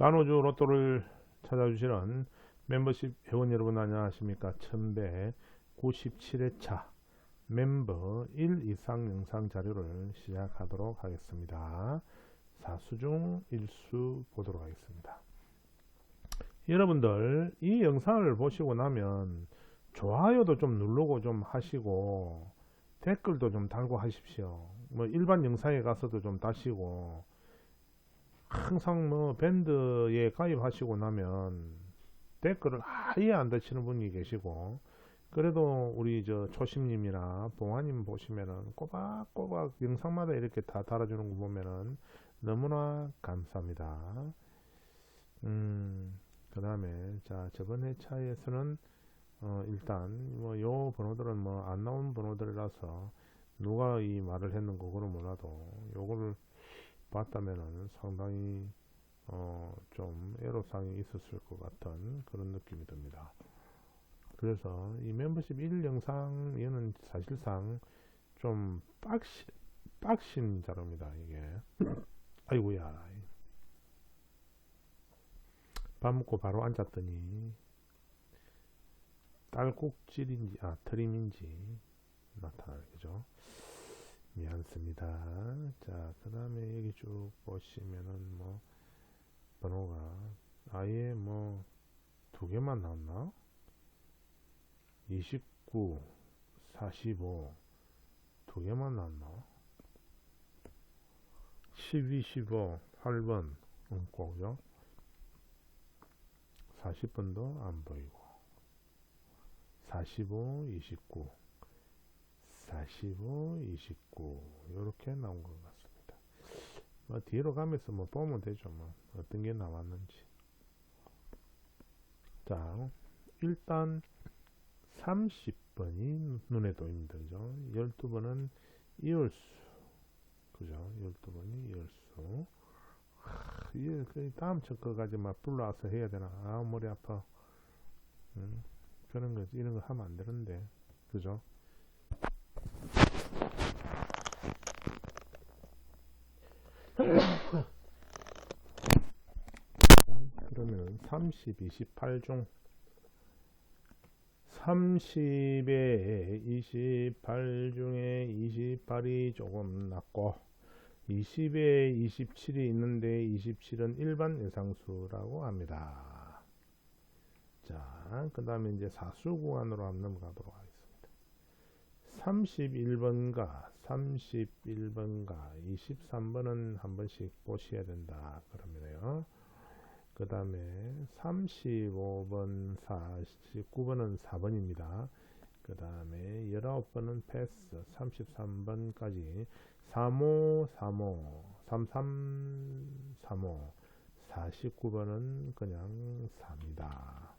나노주 로또를 찾아주시는 멤버십 회원 여러분 안녕하십니까? 1197회차 멤버 1 이상 영상 자료를 시작하도록 하겠습니다. 사수중 일수 보도록 하겠습니다. 여러분들 이 영상을 보시고 나면 좋아요도 좀 누르고 좀 하시고 댓글도 좀 달고 하십시오. 뭐 일반 영상에 가서도 좀 다시고 항상 뭐 밴드에 가입하시고 나면 댓글을 아예 안 다치는 분이 계시고 그래도 우리 저 초심님이나 봉화님 보시면은 꼬박꼬박 영상마다 이렇게 다 달아주는 거 보면은 너무나 감사합니다. 음, 그 다음에 자 저번 회차에서는 어 일단 뭐 요 번호들은 뭐 안 나온 번호들이라서 누가 이 말을 했는 거 그건 몰라도 요거를 봤다면은 상당히 어, 좀 애로사항이 있었을 것 같은 그런 느낌이 듭니다. 그래서 이 멤버십 1 영상 얘는 사실상 좀 빡시, 빡신 자료입니다. 이게 아이고야 밥 먹고 바로 앉았더니 딸꾹질인지 아 트림인지 나타나는 거죠. 미안습니다. 자, 그 다음에 여기 쭉 보시면은 뭐, 번호가 아예 뭐, 두 개만 나왔나? 29, 45, 두 개만 나왔나? 12, 15, 8번, 음, 꼭요. 40번도 안 보이고, 45, 29, 45, 29 이렇게 나온 것 같습니다. 뭐 뒤로 가면서 뭐 보면 되죠. 뭐 어떤 게 나왔는지. 자, 일단 30번이 눈에 보입니다. 그죠? 12번은 이월수. 그죠? 12번이 이월수. 하, 이그 다음 척거까지 막 불러와서 해야 되나? 아, 머리 아파. 음, 그런 거, 이런 거 하면 안 되는데. 그죠? 그러면 30, 28중 30에 28 중에 28이 조금 낮고 20에 27이 있는데 27은 일반 예상수라고 합니다. 자, 그 다음에 이제 사수 구간으로 한번 넘어가도록 하겠습니다. 31번과 31번과 23번은 한 번씩 보셔야 된다. 그럽니다요. 그 다음에 35번, 49번은 4번입니다. 그 다음에 19번은 패스, 33번까지 35, 35, 33, 35, 49번은 그냥 4입니다.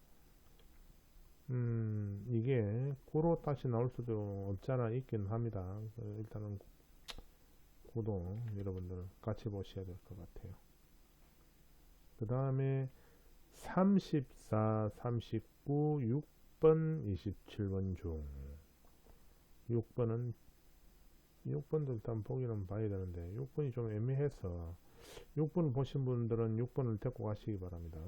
음, 이게 구로 다시 나올 수도 없잖아 있긴 합니다. 그 일단은 구도 여러분들 같이 보셔야 될 것 같아요. 그 다음에 34, 39, 6번, 27번 중 6번은 6번도 일단 보기는 봐야 되는데 6번이 좀 애매해서 6번 보신 분들은 6번을 데리고 가시기 바랍니다.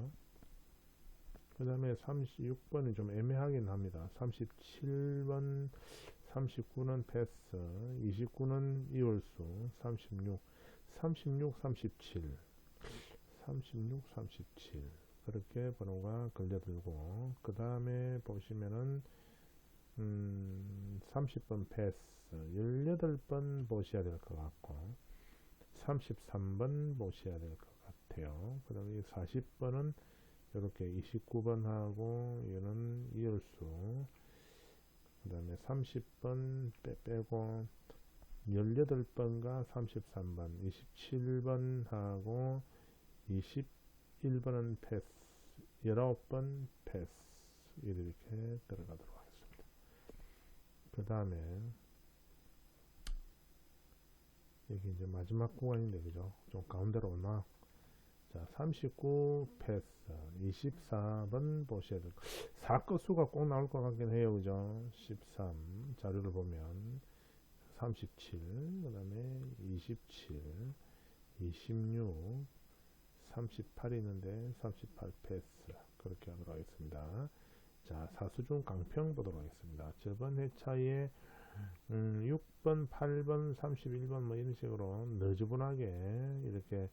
그 다음에 36번이 좀 애매하긴 합니다. 37번, 39는 패스, 29는 이월수, 36, 36, 37, 36, 37 그렇게 번호가 걸려들고 그 다음에 보시면은 음, 30번 패스 18번 보셔야 될 것 같고 33번 보셔야 될 것 같아요. 그 다음에 40번은 이렇게 29번하고 얘는 이열수. 그 다음에 30번 빼, 빼고 18번과 33번 27번하고 21번은 패스 19번 패스 이렇게 들어가도록 하겠습니다. 그 다음에 여기 이제 마지막 구간인데 그죠? 좀 가운데로 오나 자, 39 패스, 24번 보셔야 될 거. 사건수가 꼭 나올 것 같긴 해요. 그죠? 13 자료를 보면 37, 그 다음에 27, 26, 38이 있는데 38 패스 그렇게 하도록 하겠습니다. 자 사수중 강평 보도록 하겠습니다. 저번 회차에 음, 6번, 8번, 31번 뭐 이런 식으로 너저분하게 이렇게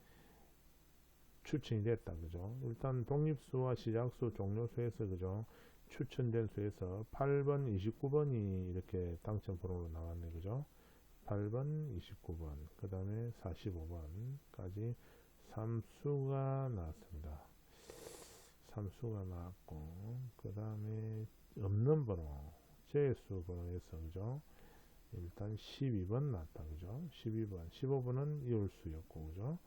추천이 됐다 그죠? 일단 독립수와 시작수, 종료수에서 그죠? 추천된 수에서 8번, 29번이 이렇게 당첨 번호로 나왔네 그죠? 8번, 29번, 그 다음에 45번까지 삼수가 나왔습니다. 삼수가 나왔고, 그 다음에 없는 번호, 재수 번호에서, 그죠? 일단 12번 나왔다, 그죠? 12번, 15번은 이올수였고, 그죠?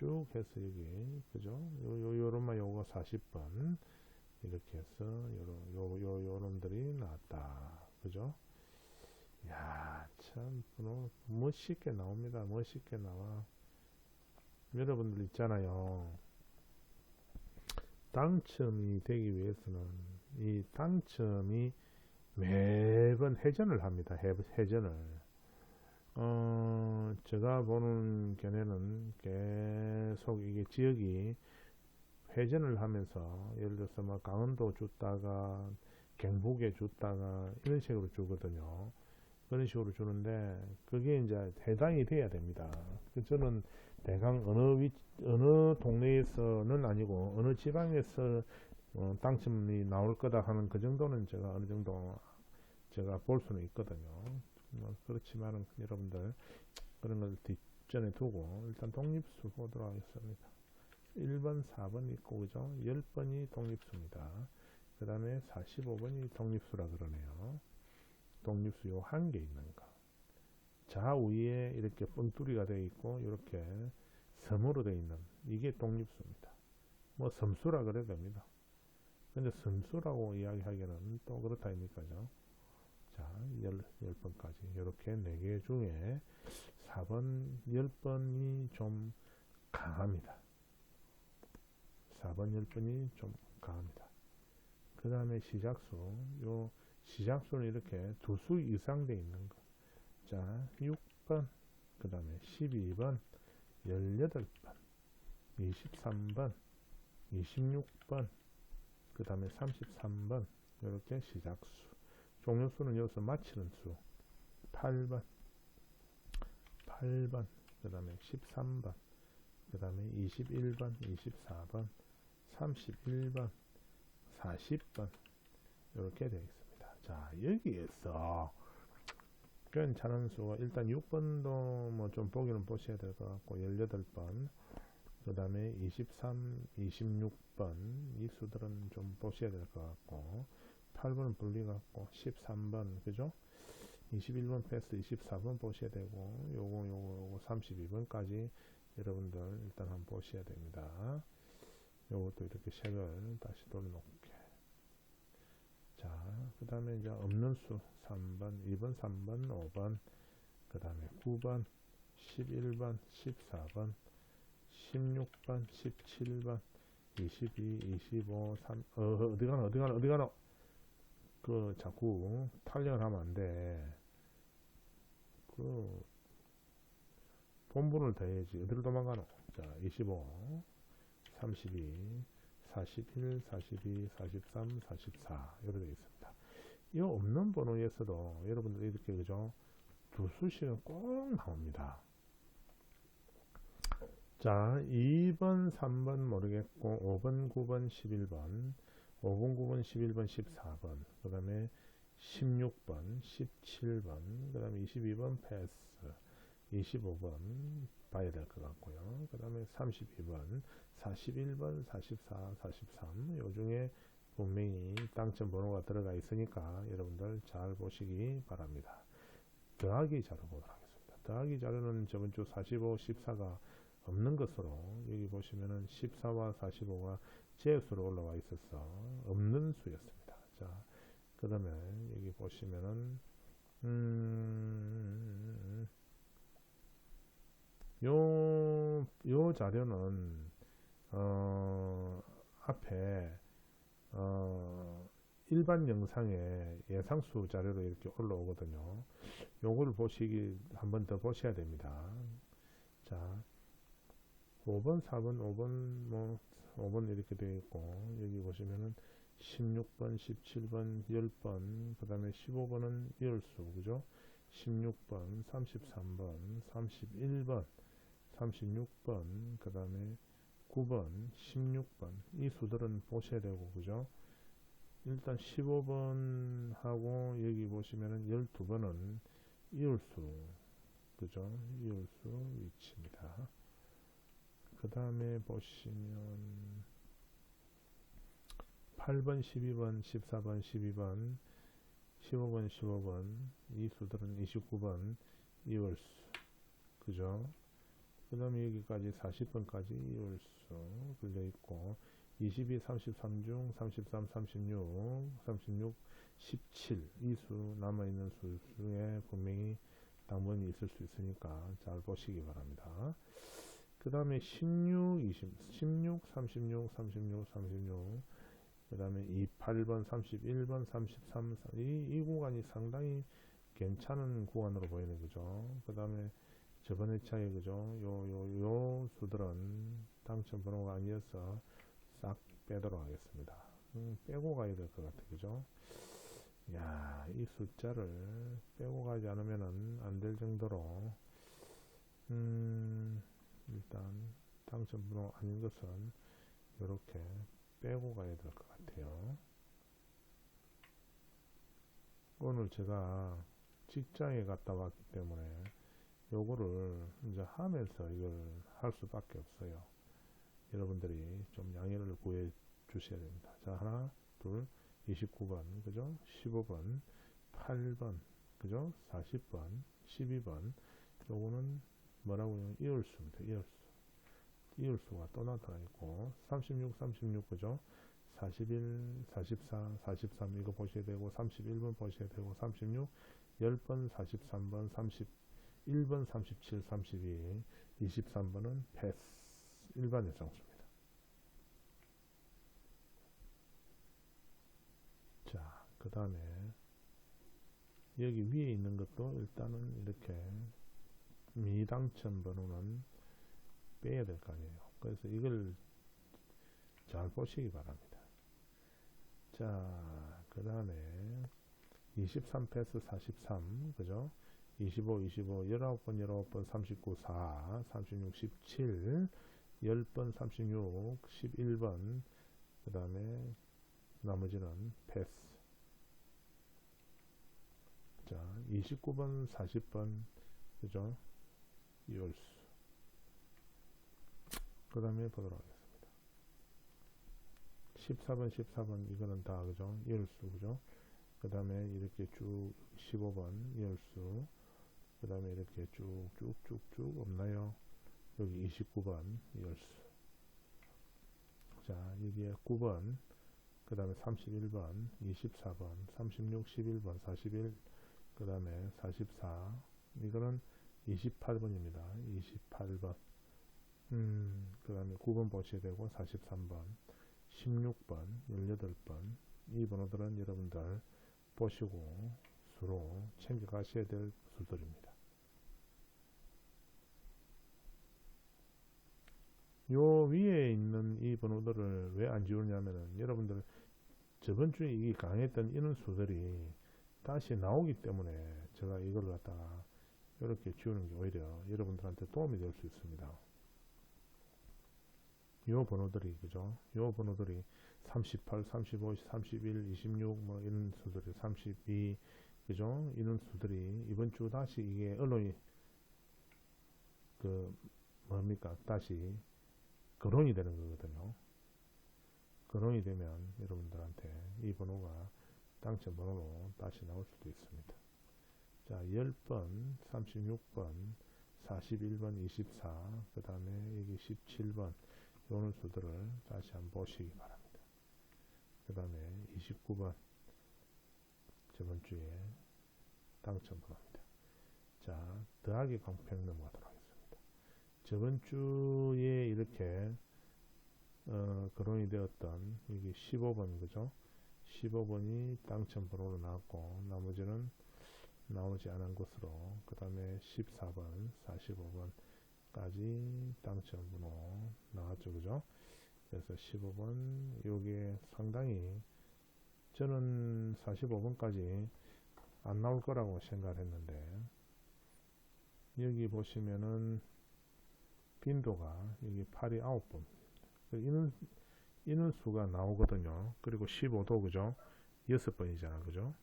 쭉 해서 여기, 그죠? 요, 요, 요런만 요거 40번, 이렇게 해서, 요런, 요, 요, 요런들이 나왔다, 그죠? 야, 참, 멋있게 나옵니다. 멋있게 나와. 여러분들 있잖아요. 당첨이 되기 위해서는 이 당첨이 매번 회전을 합니다. 회- 회전을. 어, 제가 보는 견해는 계속 이게 지역이 회전을 하면서 예를 들어서 뭐 강원도 줬다가 경북에 줬다가 이런 식으로 주거든요. 그런 식으로 주는데 그게 이제 해당이 돼야 됩니다. 그 저는 대강 어느 위 어느 동네에서는 아니고 어느 지방에서 어, 당첨이 나올 거다 하는 그 정도는 제가 어느 정도 제가 볼 수는 있거든요. 뭐 그렇지만은 여러분들 그런 걸 뒷전에 두고 일단 독립수 보도록 하겠습니다. 1번, 4번 있고 그죠? 10번이 독립수입니다. 그 다음에 45번이 독립수라 그러네요. 독립수 요 한 개 있는 거. 좌우에 이렇게 뻥뚫이가 되어 있고 이렇게 섬으로 되어 있는 이게 독립수입니다. 뭐 섬수라 그래도 됩니다. 근데 섬수라고 이야기하기에는 또 그렇다 아닙니까죠? 자, 열, 열 번까지 이렇게 네개 중에 4번, 10번이 좀 강합니다. 4번, 10번이 좀 강합니다. 그 다음에 시작수, 요 시작수는 이렇게 두 수 이상 돼 있는 거. 자, 6번, 그 다음에 12번, 18번, 23번, 26번, 그 다음에 33번, 이렇게 시작수. 종료수는 여기서 마치는 수. 8번, 8번, 그 다음에 13번, 그 다음에 21번, 24번, 31번, 40번, 이렇게 되어 있습니다. 자, 여기에서 괜찮은 수가 일단 6번도 뭐 좀 보기는 보셔야 될 것 같고 18번. 그 다음에 23, 26번. 이 수들은 좀 보셔야 될 것 같고 8번은 분리 같고 13번 그죠? 21번 패스 24번 보셔야 되고 요거 요거 요거 32번까지 여러분들 일단 한번 보셔야 됩니다. 요것도 이렇게 색을 다시 돌려놓게 자, 그 다음에 이제 없는 수 3번, 2번, 3번, 5번, 그 다음에 9번, 11번, 14번, 16번, 17번, 22, 25, 3, 어, 어디 가노, 어디 가노, 어디 가노? 그, 자꾸 탄력을 하면 안 돼. 그, 본분을 더해야지. 어디로 도망가노? 자, 25, 32, 41, 42, 43, 44 이렇게 되어 있습니다. 이 없는 번호에서도 여러분들 이렇게 그죠? 두 수씩은 꼭 나옵니다. 자, 2번, 3번 모르겠고 5번, 9번, 11번 5번, 9번, 11번, 14번 그 다음에 16번, 17번 그 다음에 22번 패스 25번 봐야 될 것 같고요. 그 다음에 32번 41번, 44, 43. 요 중에 분명히 당첨 번호가 들어가 있으니까 여러분들 잘 보시기 바랍니다. 더하기 자료 보도록 하겠습니다. 더하기 자료는 저번 주 45, 14가 없는 것으로 여기 보시면은 14와 45가 제수로 올라와 있어서 없는 수였습니다. 자, 그 다음에 여기 보시면은 음, 요, 요 자료는 어, 앞에 어, 일반 영상에 예상수 자료로 이렇게 올라오거든요. 요거를 보시기 한 번 더 보셔야 됩니다. 자, 5번, 4번, 5번, 뭐, 5번 이렇게 되어 있고, 여기 보시면은 16번, 17번, 10번, 그 다음에 15번은 이열수, 그죠? 16번, 33번, 31번, 36번, 그 다음에 9번, 16번, 이 수들은 보셔야 되고, 그죠? 일단 15번 하고, 여기 보시면은 12번은 이열수, 그죠? 이열수 위치입니다. 그 다음에 보시면 8번, 12번, 14번, 12번, 15번, 15번, 이 수들은 29번 이월수, 그죠? 그 다음에 여기까지 40번까지 이월수 걸려 있고 22, 33 중 33, 36, 36, 17 이 수 남아있는 수 중에 분명히 당번이 있을 수 있으니까 잘 보시기 바랍니다. 그 다음에 16, 20, 16, 36, 36, 36, 그 다음에 28번, 31번, 33, 이, 이 구간이 상당히 괜찮은 구간으로 보이는 거죠. 그 다음에 저번 회차에 그죠. 요, 요, 요 수들은 당첨 번호가 아니어서 싹 빼도록 하겠습니다. 음, 빼고 가야 될 것 같아. 그죠? 야, 이 숫자를 빼고 가지 않으면은 안 될 정도로, 음, 일단 당첨 번호 아닌 것은 이렇게 빼고 가야 될 것 같아요. 오늘 제가 직장에 갔다 왔기 때문에 요거를 이제 하면서 이걸 할 수밖에 없어요. 여러분들이 좀 양해를 구해 주셔야 됩니다. 자, 하나, 둘, 29번, 그죠? 15번, 8번, 그죠? 40번, 12번, 요거는 뭐라고요? 이월수입니다. 이월수. 이율수가 또 나타나 있고 36, 36 그죠? 41, 44, 43 이거 보셔야 되고 31번 보셔야 되고 36, 10번, 43번, 31번, 37, 32, 23번은 패스 일반의 장수입니다. 자, 그 다음에 여기 위에 있는 것도 일단은 이렇게 미당첨 번호는 빼야 될 거 아니에요. 그래서 이걸 잘 보시기 바랍니다. 자, 그 다음에 23 패스 43, 그죠? 25, 25, 19번, 19번, 39, 4, 36, 17, 10번, 36, 11번, 그 다음에 나머지는 패스. 자, 29번, 40번, 그죠? 이올수. 그 다음에 보도록 하겠습니다. 14번, 14번, 이거는 다, 그죠? 열수, 그죠? 그 다음에 이렇게 쭉 15번, 열수. 그 다음에 이렇게 쭉, 쭉, 쭉, 쭉 없나요? 여기 29번, 열수. 자, 여기에 9번, 그 다음에 31번, 24번, 36, 11번, 41, 그 다음에 44. 이거는 28번입니다. 28번. 음, 그 다음에 9번 보셔야 되고 43번, 16번, 18번 이 번호들은 여러분들 보시고 수로 챙겨 가셔야 될 수들입니다. 요 위에 있는 이 번호들을 왜 안 지우냐면은 여러분들 저번 주에 이 강했던 이런 수들이 다시 나오기 때문에 제가 이걸 갖다가 이렇게 지우는 게 오히려 여러분들한테 도움이 될 수 있습니다. 요 번호들이 그죠? 요 번호들이 38, 35, 31, 26 뭐 이런 수들이 32 그죠? 이런 수들이 이번 주 다시 이게 언론이 그 뭡니까? 다시 거론이 되는 거거든요. 거론이 되면 여러분들한테 이 번호가 당첨 번호로 다시 나올 수도 있습니다. 자, 10번, 36번, 41번, 24, 그 다음에 여기 17번, 요런 수들을 다시 한번 보시기 바랍니다. 그 다음에 29번 저번 주에 당첨 번호입니다. 자, 더하기 광평 넘어가도록 하겠습니다. 저번 주에 이렇게 어, 거론이 되었던 여기 15번 그죠? 15번이 당첨 번호로 나왔고 나머지는 나오지 않은 것으로 그 다음에 14번, 45번 까지 당첨 번호 나왔죠. 그죠? 그래서 15번 요게 상당히 저는 45번까지 안 나올 거라고 생각을 했는데 여기 보시면은 빈도가 여기 8이 9번. 인원, 인원수가 나오거든요. 그리고 15도 그죠? 6번이잖아 그죠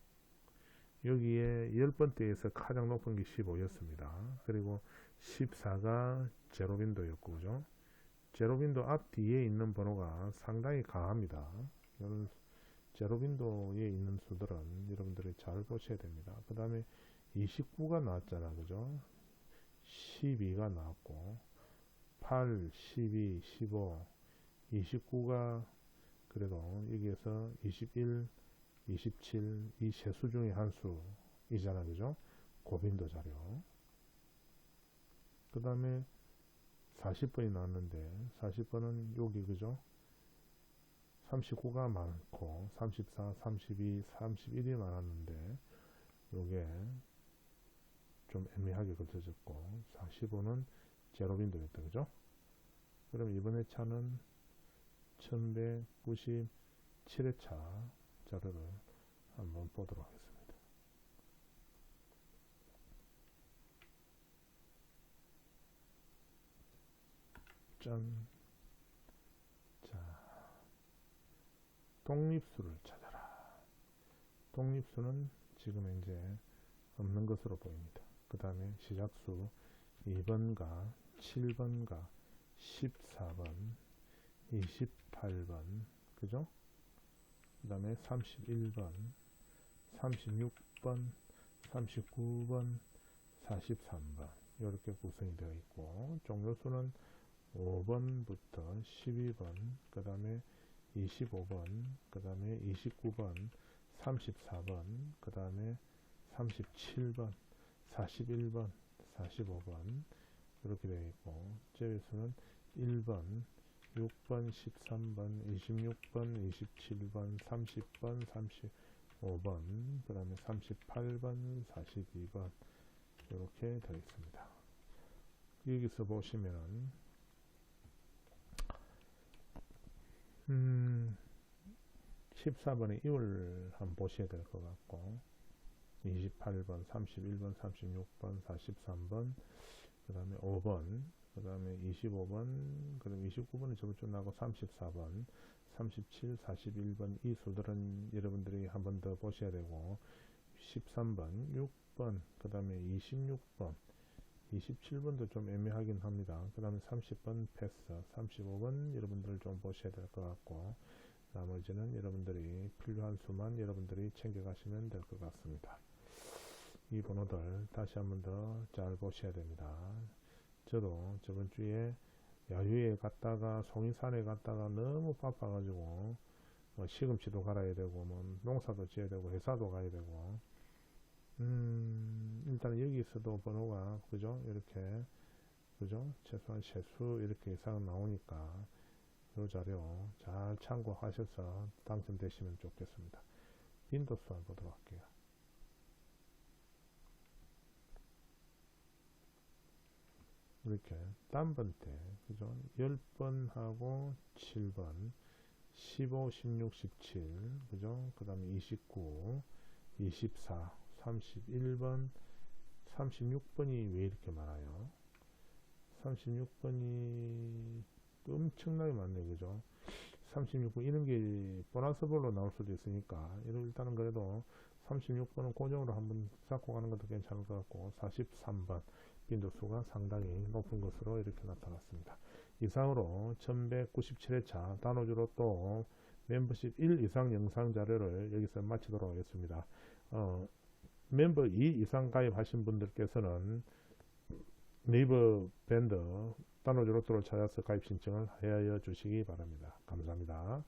여기에 10번대에서 가장 높은 게 15였습니다. 그리고 14가 제로빈도였고 그죠? 제로빈도 앞 뒤에 있는 번호가 상당히 강합니다. 이거는 제로빈도에 있는 수들은 여러분들이 잘 보셔야 됩니다. 그 다음에 29가 나왔잖아 그죠? 12가 나왔고 8, 12, 15, 29가 그래도 여기에서 21, 27, 이 세 수 중에 한 수이잖아 그죠? 고빈도 자료. 그 다음에 40번이 나왔는데 40번은 여기 그죠? 39가 많고 34, 32, 31이 많았는데 요게 좀 애매하게 걸쳐졌고 45는 제로빈도였다 그죠? 그럼 이번 회차는 1197회차 자료를 한번 보도록 하겠습니다. 짠. 자, 독립수를 찾아라. 독립수는 지금 현재 없는 것으로 보입니다. 그 다음에 시작수 2번과 7번과 14번 28번 그죠? 그 다음에 31번 36번 39번 43번. 이렇게 구성이 되어 있고 종료수는 5번부터 12번 그 다음에 25번 그 다음에 29번 34번 그 다음에 37번 41번 45번. 이렇게 되어 있고 제외수는 1번 6번 13번 26번 27번 30번 35번 그 다음에 38번 42번 이렇게 되어 있습니다. 여기서 보시면 음 14번의 이율 한번 보셔야 될 것 같고 28번, 31번, 36번, 43번, 그 다음에 5번, 그 다음에 25번, 그 다음에 29번은 저번 주 나고 34번, 37, 41번 이 수들은 여러분들이 한 번 더 보셔야 되고 13번, 6번, 그 다음에 26번, 27번도 좀 애매하긴 합니다. 그 다음에 30번 패스, 35번 여러분들 좀 보셔야 될 것 같고 나머지는 여러분들이 필요한 수만 여러분들이 챙겨가시면 될 것 같습니다. 이 번호들 다시 한 번 더 잘 보셔야 됩니다. 저도 저번 주에 야유에 갔다가 송이산에 갔다가 너무 바빠가지고 뭐 시금치도 갈아야 되고 뭐 농사도 지어야 되고 회사도 가야 되고 음 일단 여기서도 번호가 그죠? 이렇게 그죠? 최소한 세수 이렇게 이상 나오니까 이 자료 잘 참고하셔서 당첨되시면 좋겠습니다. 빈도수 한번 보도록 할게요 이렇게 단번때 그죠? 10번 하고 7번 15 16 17 그죠? 그 다음에 29 24 31번 36번이 왜 이렇게 많아요? 36번이 엄청나게 많네 그죠? 36번 이런 게 보너스 볼로 나올 수도 있으니까 일단은 그래도 36번은 고정으로 한번 잡고 가는 것도 괜찮을 것 같고 43번 빈도수가 상당히 높은 것으로 이렇게 나타났습니다. 이상으로 1197회차 단오주로 또 멤버십 1 이상 영상 자료를 여기서 마치도록 하겠습니다. 어, 멤버 2 이상 가입하신 분들께서는 네이버 밴드 단오주로또를 찾아서 가입 신청을 하여 주시기 바랍니다. 감사합니다.